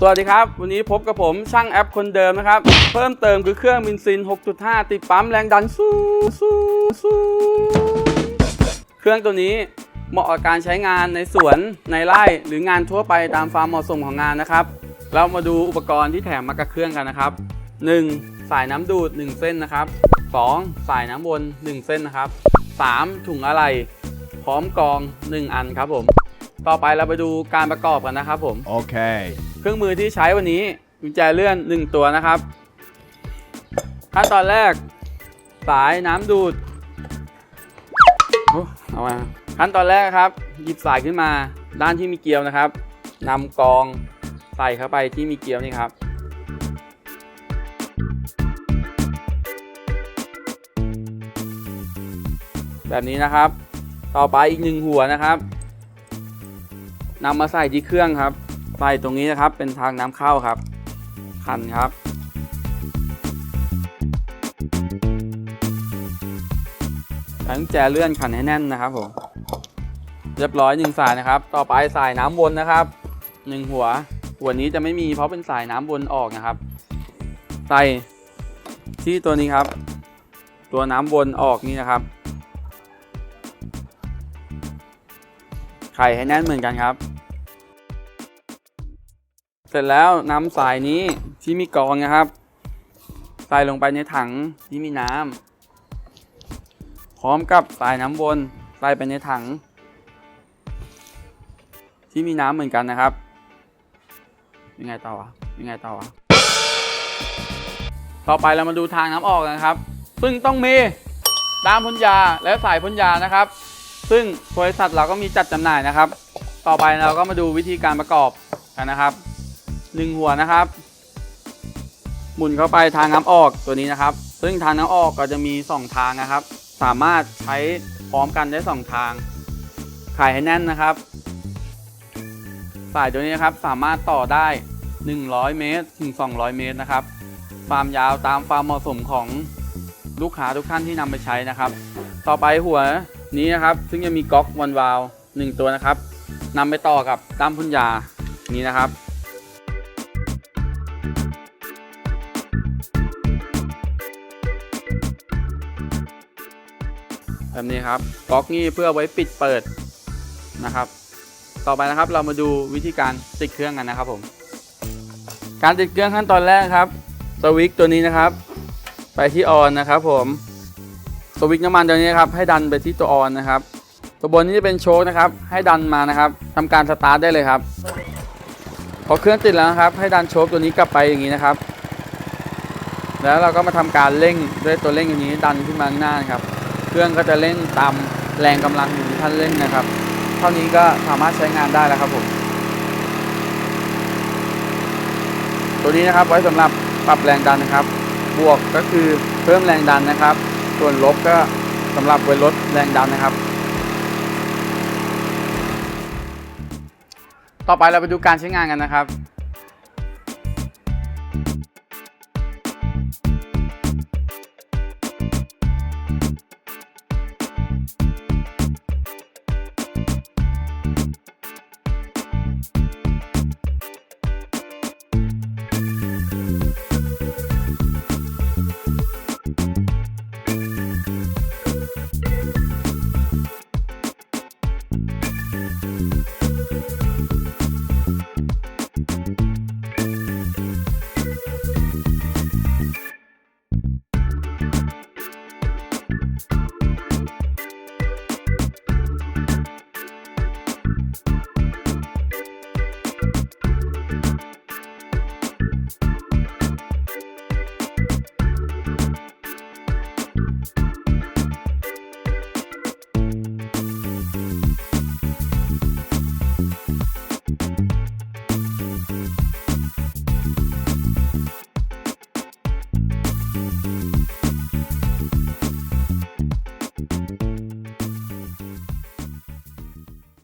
สวัสดีครับ วันนี้พบกับผมช่างแอปคนเดิมนะครับ เพิ่มเติมคือเครื่องบินซิน 6.5 ติดปั๊มแรงดันสู้สู้สู้เครื่องตัวนี้เหมาะกับการใช้งานในสวนในไร่หรืองานทั่วไปตามความเหมาะสมของงานนะครับ เรามาดูอุปกรณ์ที่แถมมากับเครื่องกันนะครับ 1. สายน้ำดูด 1 เส้นนะครับ 2. สายน้ำวน 1 เส้นนะครับ 3. ถุงอะไหล่พร้อมกอง 1 อันครับผม ต่อไปเราไปดูการประกอบกันนะครับผม Okay. เค ครื่องมือที่ใช้วันนี้กุญแจเลื่อน 1 ตัวนะครับขั้นตอนแรก สายน้ำดูดเอามาขั้นตอนแรกครับ หยิบสายขึ้นมาด้านที่มีเกลียวนะครับนำกองใส่เข้าไปที่มีเกลียวนี่ครับ แบบนี้นะครับ ต่อไปอีกหนึ่งหัวนะครับนำมาใส่ที่เครื่องครับ ใส่ตรงนี้นะครับเป็นทางน้ำเข้าครับ คันครับ ใส่กุญแจเลื่อนขันให้แน่นนะครับผม เรียบร้อยหนึ่งสายนะครับ ต่อไปสายน้ำวนนะครับหนึ่งหัว หัวนี้จะไม่มีเพราะเป็นสายน้ำวนออกนะครับ ใส่ที่ตัวนี้ครับ ตัวน้ำวนออกนี่นะครับไข่ให้แน่นเหมือนกันครับ ร็จแล้วนำสายนี้ที่มีกรองนะครับ ใส่ลงไปในถังที่มีน้ำพร้อมกับสายน้ำวนใส่ไปในถัง ที่มีน้ำเหมือนกันนะครับ ยังไงต่อวะยังไงต่อวะต่อไปเรามาดูทางน้ำออกนะครับ ซึ่งต้องมีด้ามพ่นยาและสายพ่นยานะครับ ซึ่งบริษัทเราก็มีจัดจำหน่ายนะครับ ต่อไปเราก็มาดูวิธีการประกอบกันนะครับ หนึ่งหัวนะครับ หมุนเข้าไปทางน้ำออกตัวนี้นะครับ ซึ่งทางน้ำออกก็จะมี 2 ทางนะครับ สามารถใช้พร้อมกันได้ 2 ทางขายให้แน่นนะครับ สายตัวนี้นะครับสามารถต่อได้ 100 เมตรถึง 200 เมตรนะครับ ความยาวตามความเหมาะสมของลูกค้าทุกท่านที่นำไปใช้นะครับ ต่อไปหัวนี้นะครับ ซึ่งจะมีก๊อกวันวาลหนึ่งตัวนะครับนำไปต่อกับด้ามพุ่นยานี้นะครับ แบบนี้ครับก๊อกนี่เพื่อไว้ปิดเปิดนะครับ ต่อไปนะครับเรามาดูวิธีการติดเครื่องกันนะครับผม การติดเครื่องขั้นตอนแรกครับสวิตช์ตัวนี้นะครับ ไปที่ออนนะครับ ผมสวิตช์น้ำมันตัวนี้ครับให้ดันไปที่ตัวออนนะครับ ตัวบนนี้จะเป็นโชคนะครับ ให้ดันมานะครับทำการสตาร์ทได้เลยครับพอเครื่องติดแล้วนะครับ ให้ดันโชคตัวนี้กลับไปอย่างนี้นะครับ แล้วเราก็มาทำการเร่งด้วยตัวเร่งอันนี้ดันขึ้นมาข้างหน้านะครับ เครื่องก็จะเล่นตามแรงกำลังที่ท่านเล่นนะครับ เท่านี้ก็สามารถใช้งานได้แล้วครับผม ตัวนี้นะครับไว้สำหรับปรับแรงดันนะครับ บวกก็คือเพิ่มแรงดันนะครับ ส่วนลบก็สำหรับไว้ลดแรงดันนะครับ ต่อไปเราไปดูการใช้งานกันนะครับ